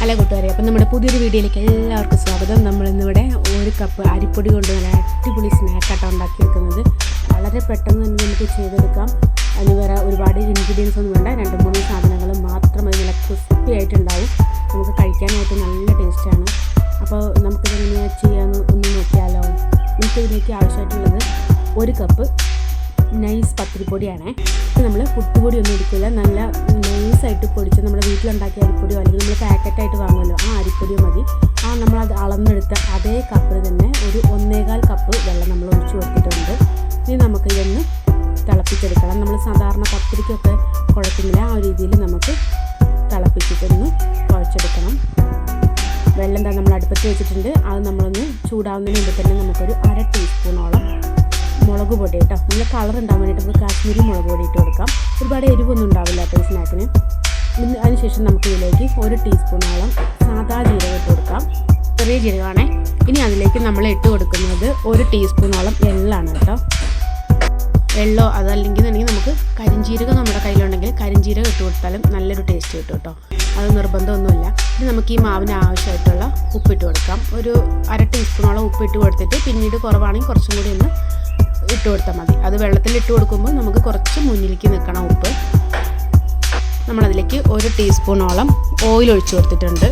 Hello കൂട്ടുകാരെ അപ്പം നമ്മുടെ പുതിയൊരു വീഡിയോയിലേക്ക് എല്ലാവർക്കും സ്വാഗതം. നമ്മൾ ഇന്നിവിടെ ഒരു കപ്പ് അരിപ്പൊടി കൊണ്ട് നല്ല അടിപൊളി സ്നാക്കാട്ടോ ഉണ്ടാക്കിയെടുക്കുന്നത് വളരെ പെട്ടെന്ന് തന്നെ നമുക്ക് ചെയ്തെടുക്കാം. അതിന് വേറെ ഒരുപാട് ഇൻഗ്രീഡിയൻസ് ഒന്നും വേണ്ട. രണ്ട് മൂന്ന് സാധനങ്ങൾ മാത്രം അത് നല്ല ക്രിസ്പി ആയിട്ടുണ്ടാവും. നമുക്ക് കഴിക്കാനായിട്ട് നല്ല ടേസ്റ്റാണ് അപ്പോൾ നമുക്കിതെങ്ങനെയാണ് ചെയ്യാമെന്ന് ഒന്ന് നോക്കിയാലോ. നമുക്ക് ഇതിലേക്ക് ആവശ്യമായിട്ടുള്ളത് ഒരു കപ്പ് നൈസ് പത്തിരിപ്പൊടിയാണ്. പൊടിയാണ് നമ്മൾ പുട്ടുപൊടി ഒന്നും എടുക്കില്ല നല്ല നൈസായിട്ട് പൊടിച്ച് നമ്മുടെ വീട്ടിലുണ്ടാക്കിയ അരിപ്പൊടിയോ അല്ലെങ്കിൽ നമ്മൾ പാക്കറ്റായിട്ട് വാങ്ങുമല്ലോ ആ അരിപ്പൊടിയോ മതി. ആ നമ്മളത് അളന്നെടുത്ത അതേ കപ്പിൽ തന്നെ ഒരു ഒന്നേകാൽ കപ്പ് വെള്ളം നമ്മൾ ഒഴിച്ചു കൊടുത്തിട്ടുണ്ട്. ഇനി നമുക്ക് ഇതൊന്ന് തിളപ്പിച്ചെടുക്കണം. നമ്മൾ സാധാരണ പത്തിരിക്കൊക്കെ കുഴക്കുന്നില്ല. ആ രീതിയിൽ നമുക്ക് തിളപ്പിച്ചിട്ടൊന്ന് കുഴച്ചെടുക്കണം. വെള്ളം തന്നെ നമ്മൾ അടുപ്പത്ത് വെച്ചിട്ടുണ്ട്. അത് നമ്മളൊന്ന് ചൂടാവുന്നതിന് മുമ്പ് തന്നെ നമുക്കൊരു അര ടീസ്പൂണോളം മുളക് പൊടി കേട്ടോ. നല്ല കളർ ഉണ്ടാകാൻ വേണ്ടിയിട്ട് നമുക്ക് കാശ്മീരി മുളക് പൊടി ഇട്ട് കൊടുക്കാം. ഒരുപാട് എരിവൊന്നും ഉണ്ടാവില്ല അപ്പോൾ ഈ സ്നാക്കിന് അതിനുശേഷം നമുക്ക് ഇതിലേക്ക് ഒരു ടീസ്പൂണോളം സാദാ ജീരകം ഇട്ട് കൊടുക്കാം. ചെറിയ ജീരകമാണേ. ഇനി അതിലേക്ക് നമ്മൾ ഇട്ട് കൊടുക്കുന്നത് ഒരു ടീസ്പൂണോളം എള്ളാണ് കേട്ടോ. എള്ളോ അതല്ലെങ്കിൽ എന്നുണ്ടെങ്കിൽ നമുക്ക് കരിഞ്ചീരകം നമ്മുടെ കയ്യിലുണ്ടെങ്കിൽ കരിഞ്ചീരകം ഇട്ട് കൊടുത്താലും നല്ലൊരു ടേസ്റ്റ് കിട്ടും കേട്ടോ. അത് നിർബന്ധമൊന്നുമില്ല. ഇനി നമുക്ക് ഈ മാവിന് ആവശ്യമായിട്ടുള്ള ഉപ്പിട്ട് കൊടുക്കാം. ഒരു അര ടീസ്പൂണോളം ഉപ്പിട്ട് കൊടുത്തിട്ട് പിന്നീട് കുറവാണെങ്കിൽ കുറച്ചും കൂടി ഒന്ന് ഇട്ട് കൊടുത്താൽ മതി. അത് വെള്ളത്തിൽ ഇട്ട് കൊടുക്കുമ്പോൾ നമുക്ക് കുറച്ച് മുന്നിലേക്ക് നിൽക്കണം ഉപ്പ് നമ്മളതിലേക്ക് ഒരു ടീസ്പൂണോളം ഓയിൽ ഒഴിച്ചു കൊടുത്തിട്ടുണ്ട്.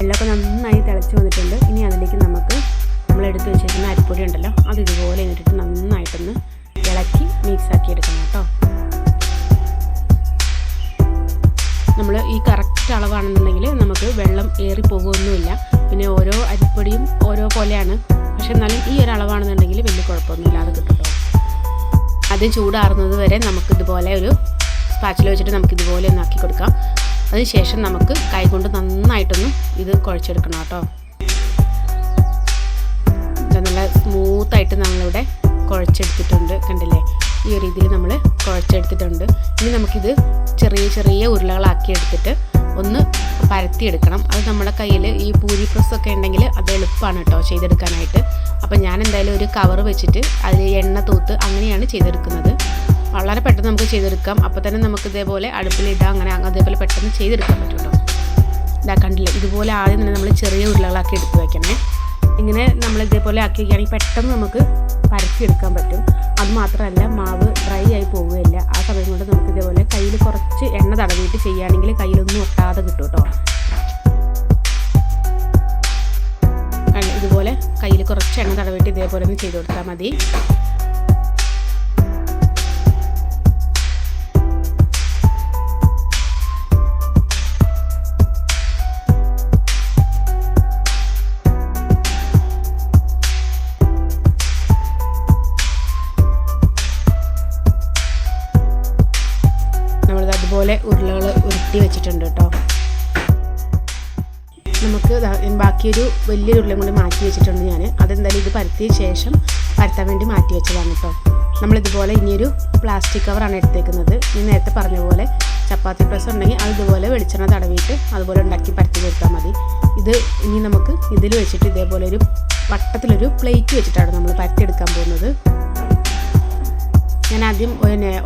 വെള്ളമൊക്കെ നന്നായി തിളച്ച് വന്നിട്ടുണ്ട്. ഇനി അതിലേക്ക് നമുക്ക് നമ്മൾ വെച്ചിരിക്കുന്ന അരിപ്പൊടി ഉണ്ടല്ലോ അത് ഇതുപോലെ ഇട്ടിട്ട് നന്നായിട്ടൊന്ന് ഇളക്കി മിക്സ് ആക്കി എടുക്കണം കേട്ടോ. നമ്മൾ ഈ കറക്റ്റ് അളവാണെന്നുണ്ടെങ്കിൽ നമുക്ക് വെള്ളം ഏറി പിന്നെ ഓരോ അരിപ്പൊടിയും ഓരോ പോലെയാണ്. പക്ഷെ എന്നാലും ഈ ഒരു അളവാണെന്നുണ്ടെങ്കിൽ വലിയ കുഴപ്പമൊന്നുമില്ലാതെ കിട്ടും കേട്ടോ. അത് ചൂടാറുന്നത് വരെ നമുക്ക് ഇതുപോലെ ഒരു സ്പാച്ചിൽ വെച്ചിട്ട് നമുക്ക് ഇതുപോലെ ഒന്ന് ആക്കി കൊടുക്കാം. അതിനുശേഷം നമുക്ക് കൈകൊണ്ട് നന്നായിട്ടൊന്ന് ഇത് കുഴച്ചെടുക്കണം കേട്ടോ. നല്ല സ്മൂത്തായിട്ട് നമ്മളിവിടെ കുഴച്ചെടുത്തിട്ടുണ്ട് കണ്ടില്ലേ? ഈ ഒരു രീതിയിൽ നമ്മൾ കുഴച്ചെടുത്തിട്ടുണ്ട്. ഇനി നമുക്കിത് ചെറിയ ചെറിയ ഉരുളകളാക്കി എടുത്തിട്ട് ഒന്ന് പരത്തിയെടുക്കണം. അത് നമ്മുടെ കയ്യിൽ ഈ പൂരി പ്രസ്സൊക്കെ ഉണ്ടെങ്കിൽ അത് എളുപ്പമാണ് കേട്ടോ ചെയ്തെടുക്കാനായിട്ട്. അപ്പം ഞാൻ എന്തായാലും ഒരു കവർ വെച്ചിട്ട് അതിൽ എണ്ണ തൂത്ത് അങ്ങനെയാണ് ചെയ്തെടുക്കുന്നത്. വളരെ പെട്ടെന്ന് നമുക്ക് ചെയ്തെടുക്കാം. അപ്പോൾ തന്നെ നമുക്ക് ഇതേപോലെ അടുപ്പിലിടാം അങ്ങനെ അതേപോലെ പെട്ടെന്ന് ചെയ്തെടുക്കാൻ പറ്റും കേട്ടോ കണ്ടില്ലേ? ഇതുപോലെ ആദ്യം തന്നെ നമ്മൾ ചെറിയ ഉരുളകളാക്കി എടുത്ത് വയ്ക്കണേ ഇങ്ങനെ നമ്മൾ ഇതേപോലെ ആക്കി വയ്ക്കുകയാണെങ്കിൽ പെട്ടെന്ന് നമുക്ക് പരത്തിയെടുക്കാൻ പറ്റും. അത് മാത്രമല്ല മാവ് ഡ്രൈ ആയി പോവുകയില്ല. ആ സമയം കൊണ്ട് നമുക്ക് ഇതേപോലെ കയ്യിൽ കുറച്ച് എണ്ണ തടവിയിട്ട് ചെയ്യുകയാണെങ്കിൽ കയ്യിലൊന്നും ഒട്ടാതെ കിട്ടും കേട്ടോ. ഇതുപോലെ കയ്യിൽ കുറച്ച് എണ്ണ തടവിട്ട് ഇതേപോലെ ഒന്ന് ചെയ്ത് കൊടുത്താൽ മതി. അതുപോലെ ഉരുളകൾ ഉരുട്ടി വെച്ചിട്ടുണ്ട് കേട്ടോ. നമുക്ക് ബാക്കിയൊരു വലിയൊരു ഉരുളയും കൂടി മാറ്റി വെച്ചിട്ടുണ്ട് ഞാൻ അതെന്തായാലും ഇത് പരത്തിയ ശേഷം പരത്താൻ വേണ്ടി മാറ്റി വെച്ചതാണ് കേട്ടോ. നമ്മളിതുപോലെ ഇനിയൊരു പ്ലാസ്റ്റിക് കവറാണ് എടുത്തേക്കുന്നത്. ഞാൻ നേരത്തെ പറഞ്ഞ പോലെ ചപ്പാത്തി പ്രസ് ഉണ്ടെങ്കിൽ അത് ഇതുപോലെ വെളിച്ചെണ്ണ തടവിയിട്ട് അതുപോലെ ഉണ്ടാക്കി പരത്തി കൊടുത്താൽ മതി. ഇത് ഇനി നമുക്ക് ഇതിൽ വെച്ചിട്ട് ഇതേപോലെ ഒരു വട്ടത്തിലൊരു പ്ലേറ്റ് വെച്ചിട്ടാണ് നമ്മൾ പരത്തിയെടുക്കാൻ പോകുന്നത്. ഞാൻ ആദ്യം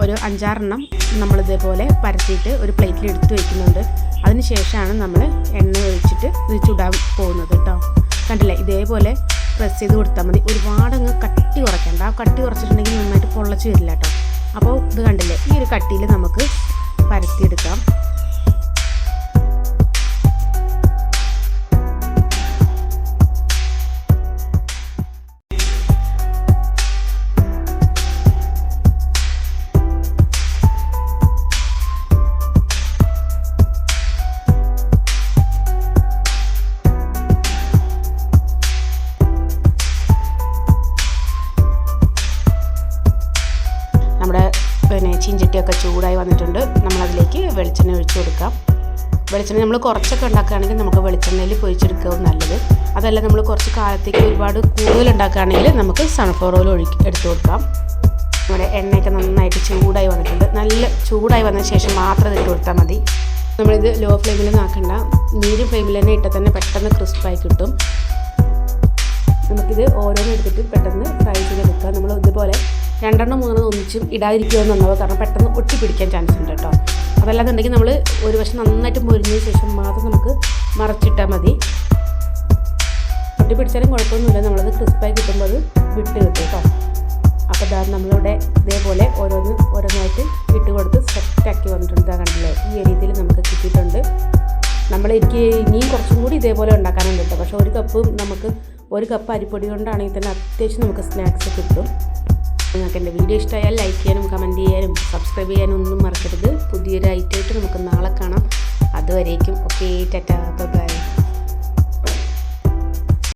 ഒരു അഞ്ചാറെണ്ണം നമ്മളിതേപോലെ പരത്തിയിട്ട് ഒരു പ്ലേറ്റിൽ എടുത്ത് വയ്ക്കുന്നുണ്ട് അതിന് ശേഷമാണ് നമ്മൾ എണ്ണ ഒഴിച്ചിട്ട് ഇത് ചുടാൻ പോകുന്നത് കേട്ടോ കണ്ടില്ലേ? ഇതേപോലെ പ്രസ് ചെയ്ത് കൊടുത്താൽ മതി. ഒരുപാട് അങ്ങ് കട്ടി കുറയ്ക്കണ്ട. ആ കട്ടി കുറച്ചിട്ടുണ്ടെങ്കിൽ നന്നായിട്ട് പൊള്ളച്ച് വരില്ല കേട്ടോ അപ്പോൾ ഇത് കണ്ടില്ലേ? ഈ ഒരു കട്ടിയിൽ നമുക്ക് പരത്തിയെടുക്കാം. പിന്നെ ചട്ടിയൊക്കെ ചൂടായി വന്നിട്ടുണ്ട്. നമ്മളതിലേക്ക് വെളിച്ചെണ്ണ ഒഴിച്ചു കൊടുക്കാം. വെളിച്ചെണ്ണ നമ്മൾ കുറച്ചൊക്കെ ഉണ്ടാക്കുകയാണെങ്കിൽ നമുക്ക് വെളിച്ചെണ്ണയിൽ പൊരിച്ചെടുക്കുക നല്ലത്. അതല്ല നമ്മൾ കുറച്ച് കാലത്തേക്ക് ഒരുപാട് കൂടുതൽ ഉണ്ടാക്കുകയാണെങ്കിൽ നമുക്ക് സൺഫ്ലവർ ഓയിൽ ഒഴുക്കി എടുത്തു കൊടുക്കാം. നമ്മുടെ എണ്ണയൊക്കെ നന്നായിട്ട് ചൂടായി വന്നിട്ടുണ്ട്. നല്ല ചൂടായി വന്ന ശേഷം മാത്രം ഇട്ട് കൊടുത്താൽ മതി. നമ്മളിത് ലോ ഫ്ലെയിമിൽ ആക്കണ്ട മീഡിയം ഫ്ലെയിമിൽ തന്നെ ഇട്ടാൽ തന്നെ പെട്ടെന്ന് ക്രിസ്പായി കിട്ടും. നമുക്കിത് ഓരോന്നും എടുത്തിട്ട് പെട്ടെന്ന് ഫ്രൈ ചെയ്തെടുക്കാം. നമ്മൾ ഇതുപോലെ രണ്ടെണ്ണം മൂന്നെണ്ണം ഒന്നിച്ചും ഇടാതിരിക്കുമെന്നുണ്ടാവുക കാരണം പെട്ടെന്ന് ഒട്ടി പിടിക്കാൻ ചാൻസ് ഉണ്ട് കേട്ടോ. അതല്ലാന്നുണ്ടെങ്കിൽ നമ്മൾ ഒരു വശം നന്നായിട്ട് മുരിഞ്ഞതിന് ശേഷം മാത്രം നമുക്ക് മറച്ചിട്ടാൽ മതി. ഒട്ടി പിടിച്ചാലും കുഴപ്പമൊന്നുമില്ല. നമ്മളത് ക്രിസ്പായി കിട്ടുമ്പോൾ അത് വിട്ട് കിട്ടും കേട്ടോ. അപ്പോൾ ഇതാ നമ്മളിവിടെ ഇതേപോലെ ഓരോന്ന് ഓരോന്നായിട്ട് ഇട്ട് കൊടുത്ത് സെറ്റാക്കി വന്നിട്ടുണ്ട്. ഇതാ കണ്ടില്ലേ? ഈ രീതിയിൽ നമുക്ക് കിട്ടിയിട്ടുണ്ട്. നമ്മൾ എനിക്ക് ഇനിയും കുറച്ചും കൂടി ഇതേപോലെ ഉണ്ടാക്കാനുണ്ട് കേട്ടോ. പക്ഷേ ഒരു കപ്പ് നമുക്ക് ഒരു കപ്പ് അരിപ്പൊടി കൊണ്ടാണെങ്കിൽ തന്നെ അത്യാവശ്യം നമുക്ക് സ്നാക്സ് കിട്ടും. നിങ്ങൾക്ക് എന്റെ വീഡിയോ ഇഷ്ടമായാൽ ലൈക്ക് ചെയ്യാനും കമന്റ് ചെയ്യാനും സബ്സ്ക്രൈബ് ചെയ്യാനും ഒന്നും മറക്കരുത്. പുതിയൊരു ഐറ്റമായിട്ട് നമുക്ക് നാളെ കാണാം. അതുവരേക്കും. Okay tata bye